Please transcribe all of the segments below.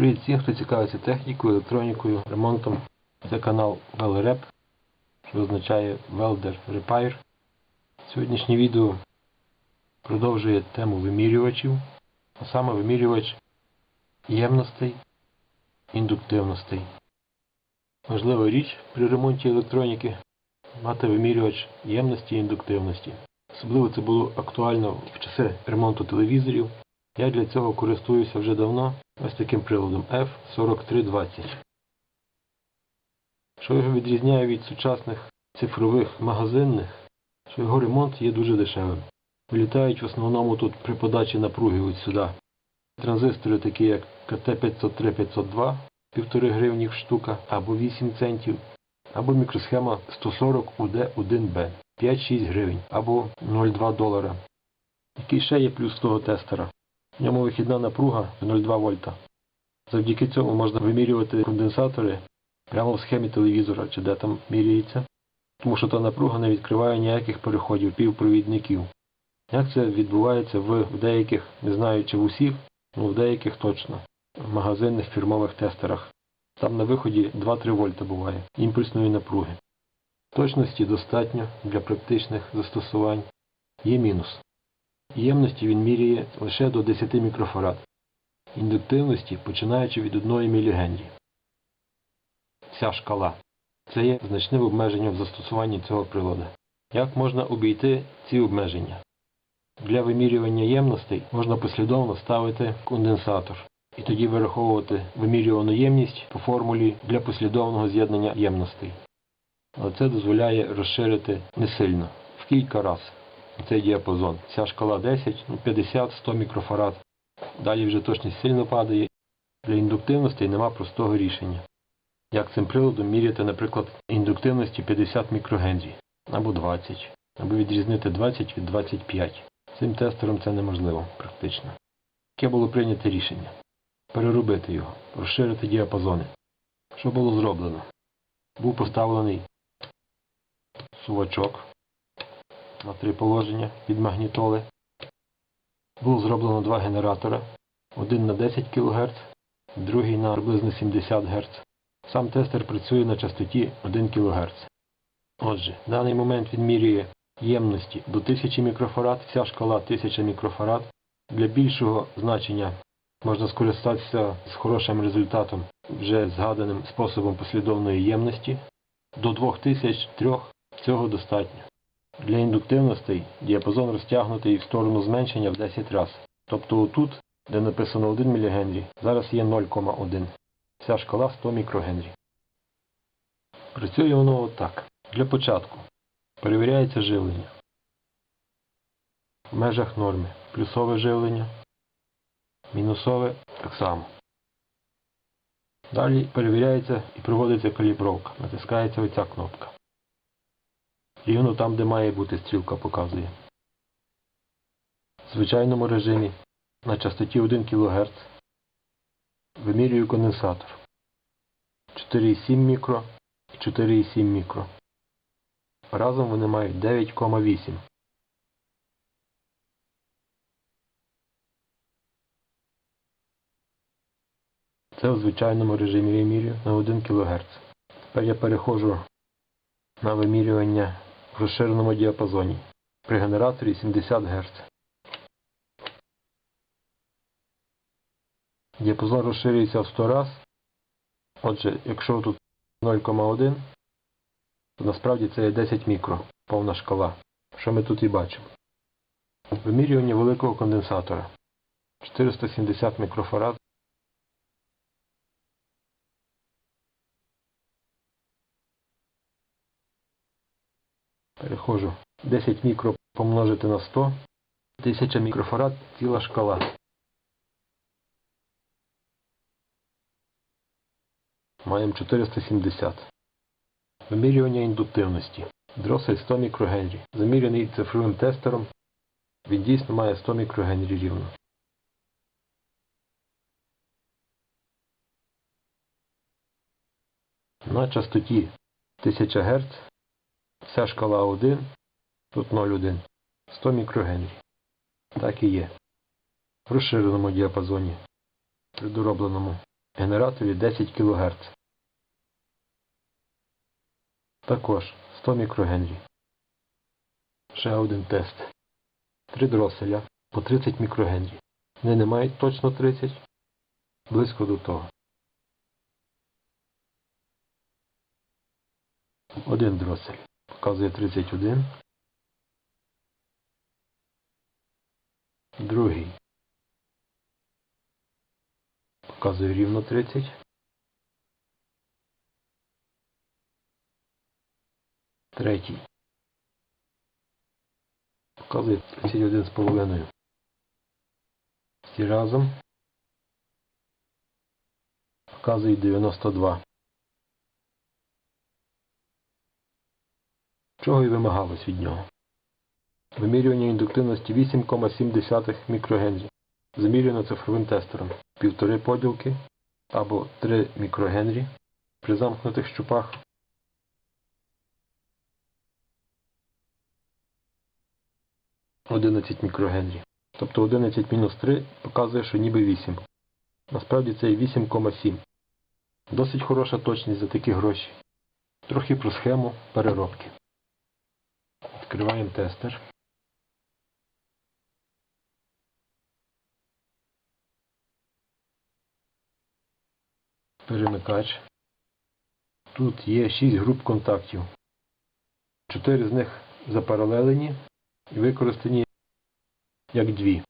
Привіт всім, хто цікавиться технікою, електронікою, ремонтом. Це канал WellRep, що означає Welder Repair. Сьогоднішнє відео продовжує тему вимірювачів, а саме вимірювач ємностей, індуктивностей. Важлива річ при ремонті електроніки мати вимірювач ємності і індуктивності. Особливо це було актуально в часи ремонту телевізорів. Я для цього користуюся вже давно ось таким приладом F4320. Що його відрізняє від сучасних цифрових магазинних, що його ремонт є дуже дешевим. Вилітають в основному тут при подачі напруги ось сюди. Транзистори такі як КТ503-502, 1,5 гривні штука, або 8 центів, або мікросхема 140 UD1B, 5-6 гривень, або 0,2 долара. Який ще є плюс того тестера? В ньому вихідна напруга 0,2 вольта. Завдяки цьому можна вимірювати конденсатори прямо в схемі телевізора, чи де там міряється, тому що та напруга не відкриває ніяких переходів півпровідників. Як це відбувається в деяких, не знаю чи в усіх, але в деяких точно, в магазинних фірмових тестерах. Там на виході 2-3 вольта буває імпульсної напруги. Точності достатньо для практичних застосувань. Є мінус. Ємності він міряє лише до 10 мікрофарад. Індуктивності починаючи від 1 мілігенрі. Ця шкала. Це є значним обмеженням в застосуванні цього приладу. Як можна обійти ці обмеження? Для вимірювання ємностей можна послідовно ставити конденсатор і тоді вираховувати вимірювану ємність по формулі для послідовного з'єднання ємностей. Але це дозволяє розширити не сильно, в кілька разів цей діапазон. Ця шкала 10, ну, 50-100 мікрофарад. Далі вже точність сильно падає. Для індуктивностей нема простого рішення. Як цим приладом міряти, наприклад, індуктивності 50 мікрогенрі, або 20, або відрізнити 20 від 25. Цим тестером це неможливо практично. Яке було прийнято рішення? Переробити його, розширити діапазони. Що було зроблено? Був поставлений сувачок на три положення від магнітоли. Було зроблено два генератора. Один на 10 кГц, другий на приблизно 70 Гц. Сам тестер працює на частоті 1 кГц. Отже, в даний момент він міряє ємності до 1000 мікрофарад, вся шкала 1000 мікрофарад. Для більшого значення можна скористатися з хорошим результатом вже згаданим способом послідовної ємності. До 2000-3 цього достатньо. Для індуктивностей діапазон розтягнутий в сторону зменшення в 10 разів. Тобто отут, де написано 1 мГ, зараз є 0,1. Ця шкала 100 мікрогенрі. Працює воно отак. Для початку перевіряється живлення. В межах норми. Плюсове живлення. Мінусове так само. Далі перевіряється і проводиться калібровка. Натискається оця кнопка. Рівно там, де має бути стрілка, показує. В звичайному режимі на частоті 1 кГц вимірюю конденсатор 4,7 мікро і 4,7 мікро. Разом вони мають 9,8. Це в звичайному режимі вимірюю на 1 кГц. Тепер я переходжу на вимірювання в розширеному діапазоні при генераторі 70 Гц. Діапазон розширюється в 100 раз. Отже, якщо тут 0,1, то насправді це є 10 мікро, повна шкала. Що ми тут і бачимо. Вимірювання великого конденсатора 470 мікрофарад. Переходжу. 10 мікро помножити на 100. 1000 мікрофарад ціла шкала. Маємо 470. Вимірювання індуктивності. Дросель 100 мікрогенрі. Заміряний цифровим тестером. Він дійсно має 100 мікрогенрі рівно. На частоті 1000 Гц Вся шкала 1, тут 0,1, 100 мікрогенрі. Так і є. В розширеному діапазоні, при доробленому генераторі 10 кГц. Також 100 мікрогенрі. Ще один тест. Три дроселя по 30 мікрогенрі. Вони не мають точно 30, близько до того. Один дросель показує 31. Другий показує рівно 30. Третій показує 31 з половиною. Всі разом показують 92. Чого і вимагалось від нього? Вимірювання індуктивності 8,7 мікрогенрі. Замірювано цифровим тестером. Півтори поділки або 3 мікрогенрі при замкнутих щупах. Одинадцять мікрогенрі. Тобто 11 мінус 3 показує, що ніби 8. Насправді це 8,7. Досить хороша точність за такі гроші. Трохи про схему переробки. Відкриваємо тестер. Перемикач. Тут є 6 груп контактів. 4 з них запаралелені і використані як дві.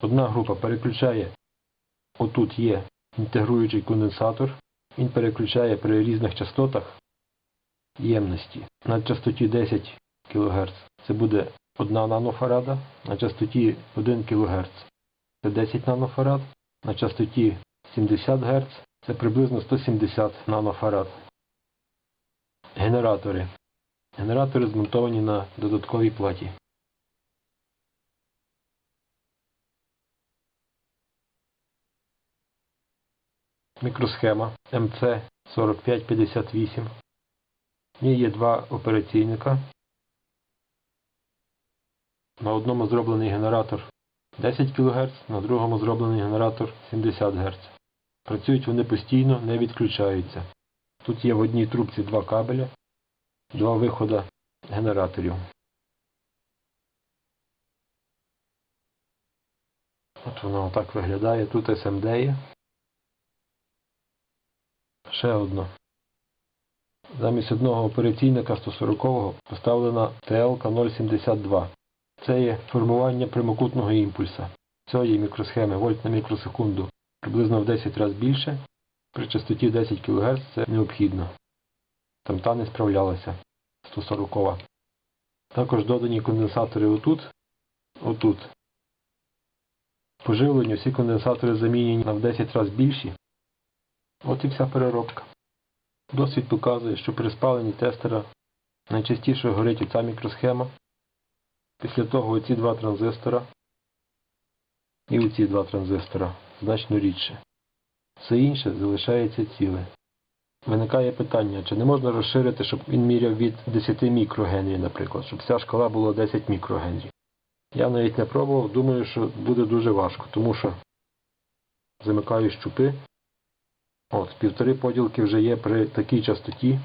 Одна група переключає, отут є інтегруючий конденсатор, він переключає при різних частотах ємності. На частоті 10 кГц це буде 1 нанофарада, на частоті 1 кГц це 10 нанофарад, на частоті 70 Гц це приблизно 170 нанофарад. Генератори. Генератори змонтовані на додатковій платі. Мікросхема MC4558. В ній є два операційника. На одному зроблений генератор 10 кГц, на другому зроблений генератор 70 Гц. Працюють вони постійно, не відключаються. Тут є в одній трубці два кабеля, два виходи генераторів. От воно отак виглядає. Тут SMD є. Ще одно. Замість одного операційника 140-го поставлена TLK072. Це є формування прямокутного імпульса. Цієї мікросхеми вольт на мікросекунду приблизно в 10 разів більше. При частоті 10 кГц це необхідно. Там та не справлялася 140. Також додані конденсатори отут. Отут. По живленню всі конденсатори замінені на в 10 разів більші. От і вся переробка. Досвід показує, що при спаленні тестера найчастіше горить оця мікросхема. Після того оці два транзистора і оці два транзистора значно рідше. Все інше залишається ціле. Виникає питання, чи не можна розширити, щоб він міряв від 10 мікрогенрі, наприклад, щоб вся шкала була 10 мікрогенрі. Я навіть не пробував, думаю, що буде дуже важко, тому що замикаю щупи. От, півтори поділки вже є при такій частоті,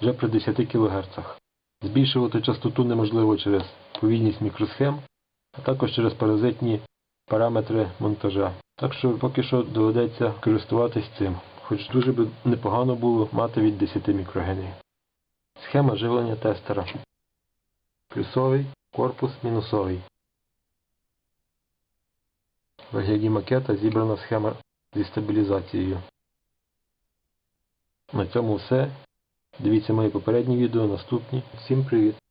вже при 10 кГц. Збільшувати частоту неможливо через повільність мікросхем, а також через паразитні параметри монтажа. Так що поки що доведеться користуватись цим, хоч дуже би непогано було мати від 10 мікрогенрів. Схема живлення тестера. Плюсовий, корпус мінусовий. В вигляді макета зібрана схема зі стабілізацією. На цьому все. Дивіться мої попередні відео, наступні. Всім привіт!